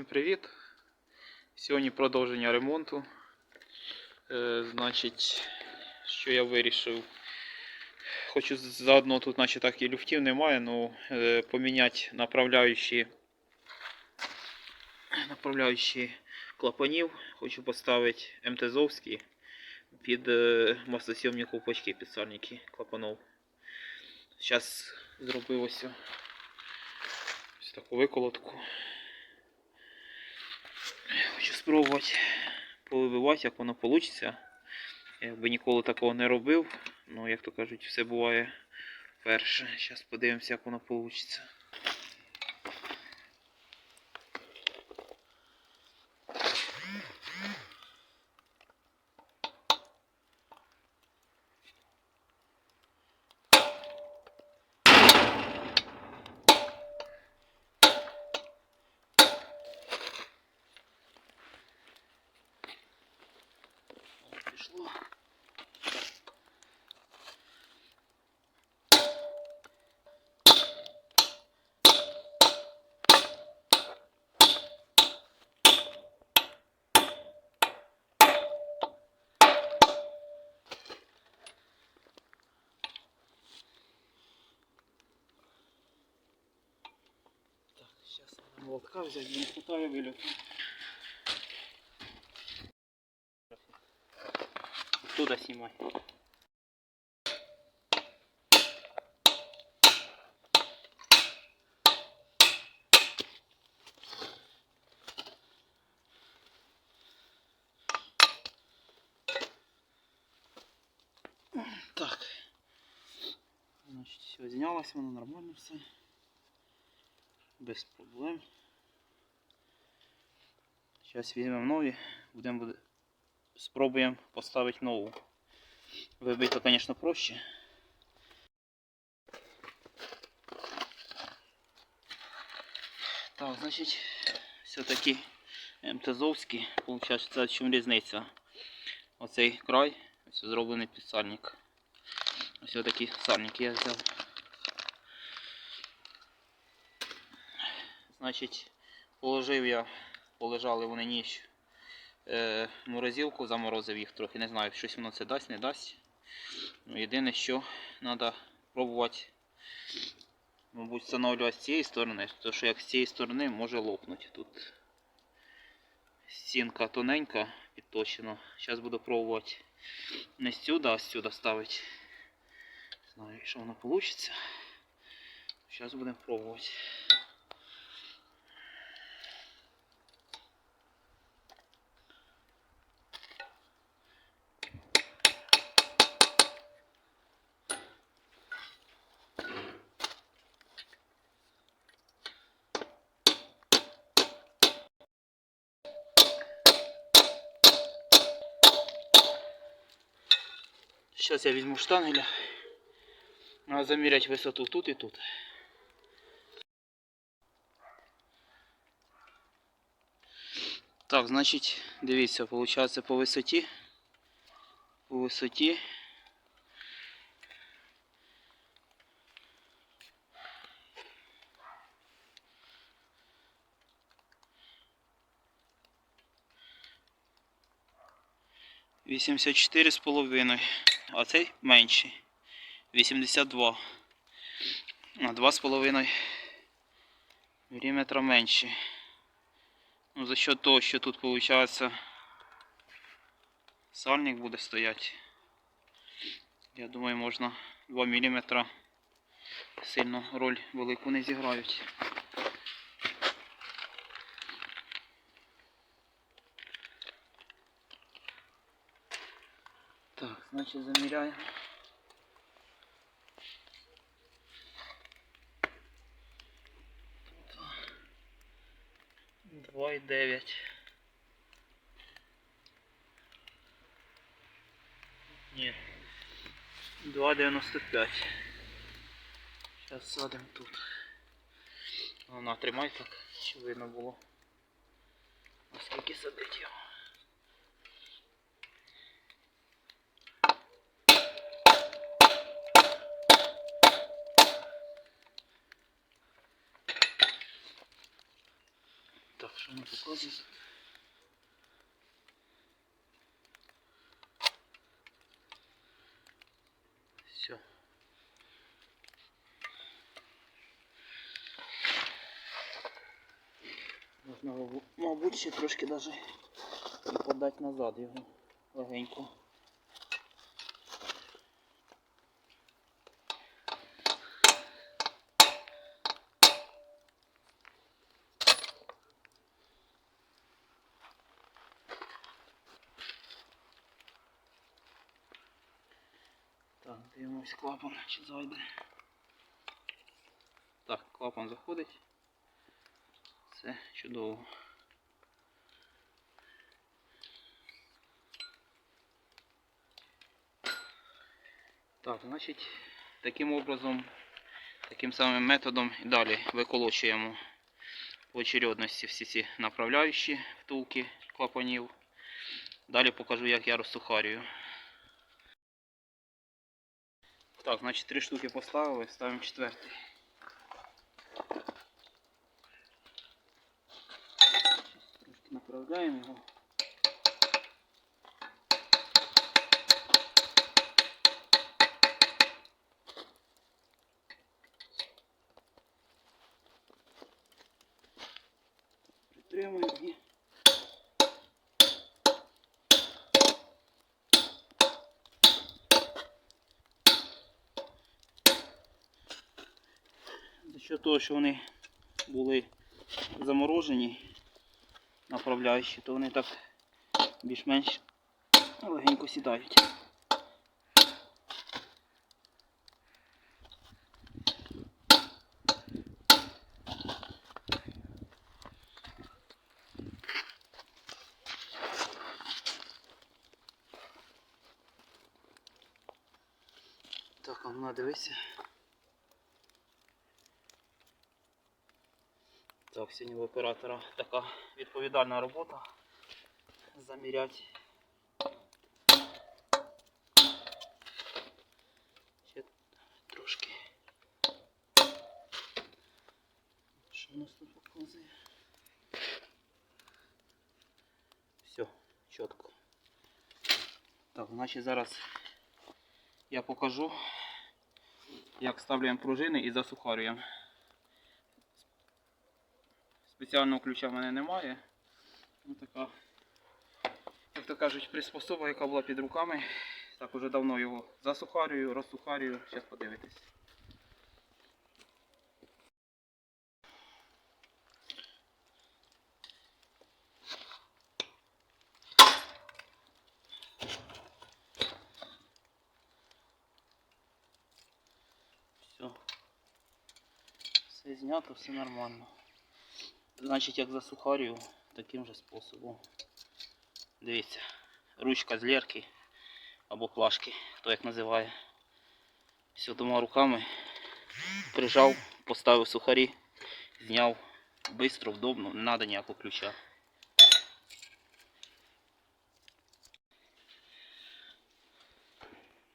Всім привіт! Сьогодні продовження ремонту. Е, значить, що я вирішив. Хочу заодно тут, наче так і люфтів немає, ну е, поміняти направляючі, направляючі клапанів. Хочу поставити МТЗовські під е, маслосйомні ковпачки, під сальники клапанов. Зараз зробив ось таку виколотку. Хочу спробувати повибивати, як воно вийде. Я би ніколи такого не робив. Ну, як то кажуть, все буває перше. Зараз подивимося, як воно вийде. Молотка взять, не хватает вылет. Оттуда снимай. Так. Значить, все знялось, воно нормально все. Без проблем. Зараз візьмемо нові, будемо спробуємо поставити нову. Вибити, звісно, проще. Так, значить, все-таки МТЗовський, виходить, це в чому різниця. Оцей край, ось зроблений під сальник. Ось такі сальники я взяв. Значить, положив я, полежали вони ніч е, морозилку, заморозив їх трохи, не знаю, щось воно це дасть, не дасть. Ну, єдине, що треба пробувати, мабуть, встановлювати з цієї сторони, тому що як з цієї сторони може лопнути. Тут стінка тоненька, підточена. Зараз буду пробувати не сюди, а сюди ставити. Не знаю, що воно вийде. Зараз будемо пробувати. Сейчас я возьму штангеля. Надо замерять высоту тут и тут. Так, значить, дивіться, виходить по висоті. По висоті. Вісімдесят чотири з половиною, а цей менший. 82. На 2,5 мм менше. Ну, за счет того, що тут виходить сальник буде стояти. Я думаю, можна 2 мм сильно роль велику не зіграють. Так, значить заміряємо. Два і дев'ять. Ні. Два дев'яносто п'ять. Зараз садимо тут. Вона тримай так, щоб видно було. Наскільки садить його. Що показує. Все. Можна, мабуть, ще трошки і подати назад його легенько. Дивимось клапан, чи зайде. Так, клапан заходить. Все чудово. Так, значить, таким образом, таким самим методом і далі виколочуємо в очередності всі ці направляючі втулки клапанів. Далі покажу, як я розсухарюю. Так, значить три штуки поставили, ставимо четвертий. Трошки направляємо його. Счет того, що вони були заморожені, направляючі, то вони так більш-менш легенько сідають. Так, а ну дивися. Так, сьогодні в оператора така відповідальна робота. Заміряти. Ще трошки. Що у нас тут показує? Все, чітко. Так, значить зараз я покажу, як ставляємо пружини і засухарюємо. Спеціального ключа в мене немає. Ось така, як то кажуть, приспособа, яка була під руками. Так, уже давно його засухарюю, розсухарюю. Зараз подивитесь. Все. Все знято, все нормально. Значить, як засухарюю, таким же способом. Дивіться, ручка з лірки або плашки, хто як називає. Все двома руками прижав, поставив сухарі, зняв. Бистро, вдобно, не треба ніякого ключа.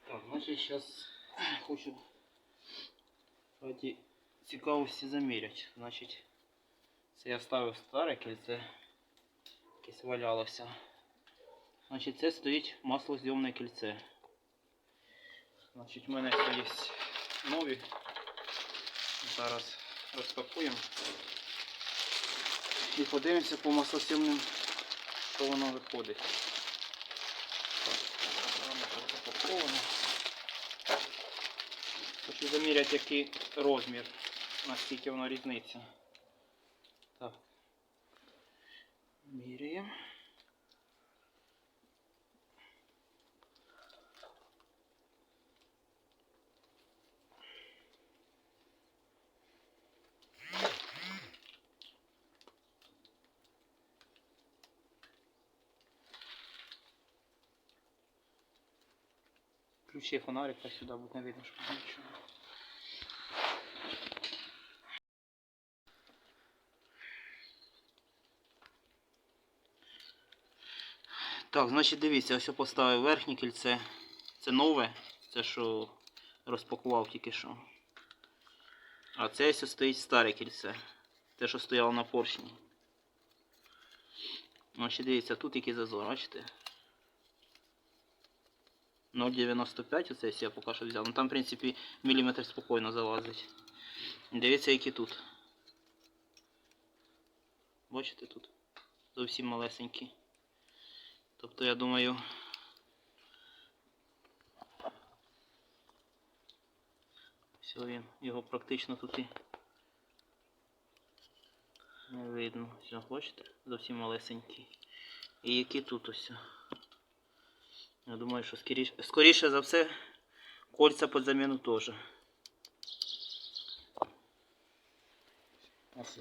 Так, значить зараз хочу раді цікавості заміряти. Значить, це я ставив старе кільце, якесь валялося. Значить, це стоїть маслозйомне кільце. Значить, в мене є нові. Зараз розпакуємо. І подивимося по маслосйомним, що воно виходить. Хочу заміряти, який розмір, наскільки воно різниця. Так. Міряємо. Включи фонарик, так сюди буде не видно, що Так, значить дивіться, ось я поставив верхнє кільце. Це нове, це що розпакував тільки що. А це ось стоїть старе кільце. Те, що стояло на поршні. Ще дивіться, тут який зазор, бачите? 0,95 оце я поки що взяв. Ну там, в принципі, міліметр спокійно залазить. Дивіться, які тут. Бачите тут? Зовсім малесенькі. Тобто, я думаю. Все він, його практично тут і не видно. Все, бачите? Зовсім малесенький. І які тут ось. Я думаю, що скоріше, скоріше за все кольця під заміну теж. Ось.